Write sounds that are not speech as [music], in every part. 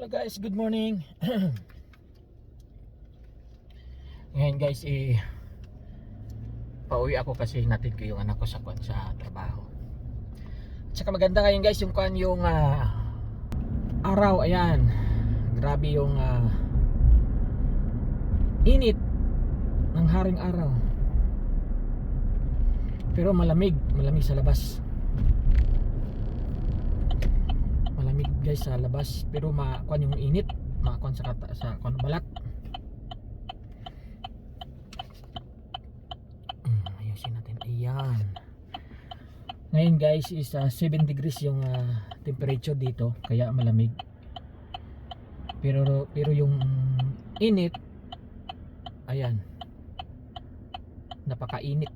Hello guys, good morning. [clears throat] Ngayon guys, eh pauwi ako kasi natin ko yung anak ko sa kwan sa trabaho. At saka maganda ngayon guys yung kwan yung ah, araw, ayan. Grabe yung ah, init ng haring araw. Pero malamig, malamig sa labas. malamig guys sa labas. Pero makuan yung init. Makuan sa kata, sa kuan balat. Hmm, ayusin natin. Ayan. Ngayon guys is uh, 7 degrees yung ah, temperature dito. Kaya malamig. Pero pero yung init ayan. Napakainit.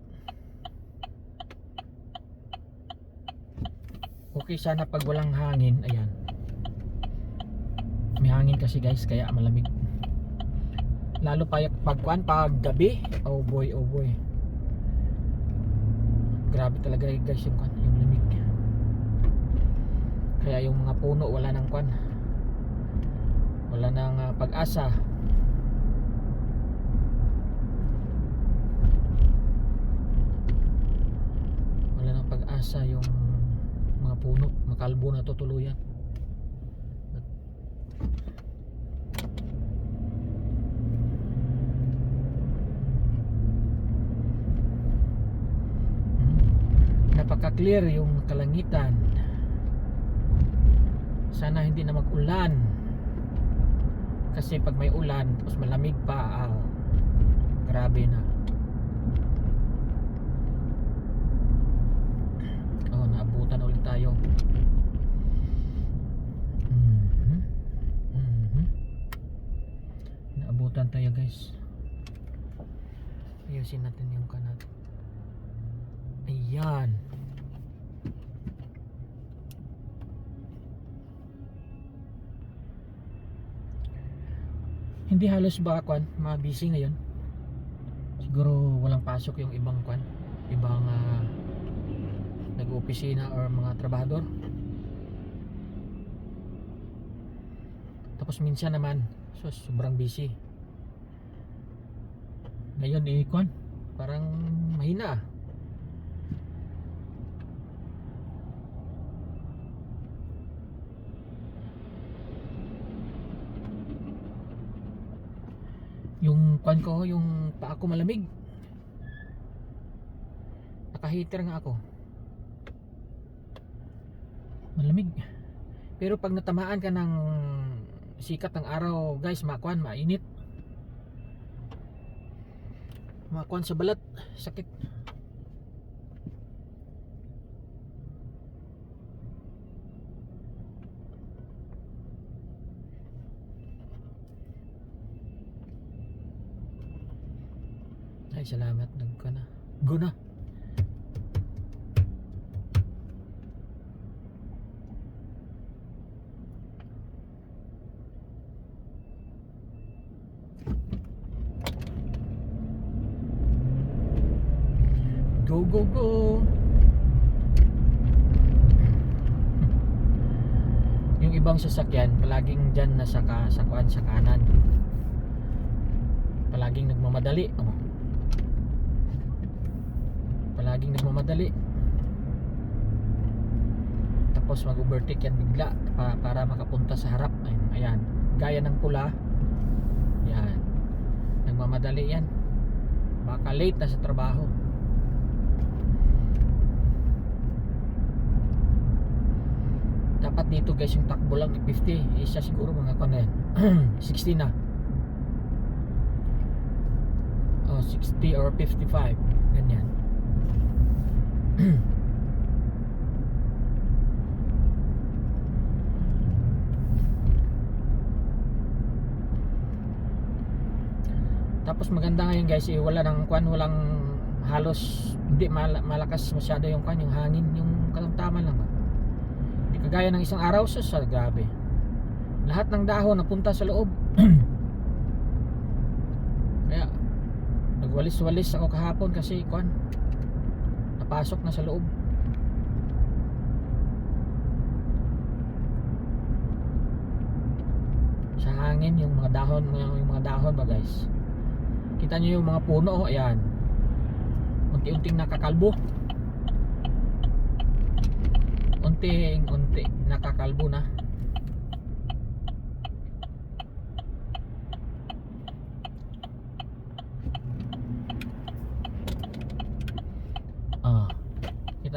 Okay sana pag walang hangin ayan may hangin kasi guys kaya malamig. Lalo pa pag kuan pag gabi oh boy oh boy. Grabe talaga guys yung kuan yung lamig. Kaya yung mga puno wala nang kuan wala nang ah, pag-asa. Wala nang pag-asa yung mga puno makalbo na to tuluyan Hmm. Napaka-clear yung kalangitan. Sana hindi na mag-ulan. Kasi pag may ulan tapos malamig pa ah, grabe na. Oh naabutan ulit tayo. Mhm. Mhm. naabutan tayo guys. Ayusin natin yung kanat. Ayan hindi halos ba kwan mga busy ngayon? Siguro walang pasok yung ibang kwan ibang ah, nag-opisina or mga trabahador. Tapos minsan naman so, sobrang busy. Ngayon eh kwan parang mahina. ah. Yung kwan ko yung paa ko malamig. Naka-heater nga ako. Malamig. Pero pag natamaan ka ng sikat ng araw guys makuan mainit. Makuan sa balat sakit ay salamat nagko na go na Go, go, go! [laughs] Yung ibang sasakyan, palaging dyan nasa ka, sa, kuan, sa kanan. Palaging nagmamadali. Oh. Palaging nagmamadali. Tapos mag-overtake yan bigla pa, para makapunta sa harap. Ayan, ayan. Gaya ng pula. Yan. Nagmamadali yan. Baka late na sa trabaho. dapat dito guys yung takbo lang 50 isa siguro mga kano yan [clears throat] 60 na oh 60 or 55 ganyan [clears throat] tapos maganda ngayon guys eh, wala nang kwan walang halos hindi mal- malakas masyado yung kwan yung hangin yung katamtaman lang hindi kagaya ng isang araw sa sa grabe. Lahat ng dahon napunta sa loob. [clears throat] Kaya nagwalis-walis ako kahapon kasi kwan napasok na sa loob. Hangin yung mga dahon yung, mga dahon ba guys? Kita nyo yung mga puno oh, ayan. Unti-unting nakakalbo. Unting unti nakakalbo na ah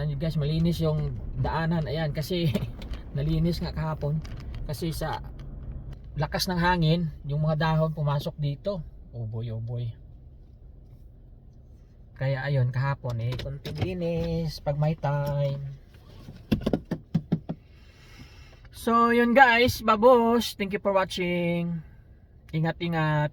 nyo guys malinis yung daanan. Ayan kasi [laughs] nalinis nga kahapon. Kasi sa lakas ng hangin yung mga dahon pumasok dito. Oh boy oh boy kaya ayun kahapon eh konting linis pag may time. So yun guys babos. Thank you for watching. Ingat ingat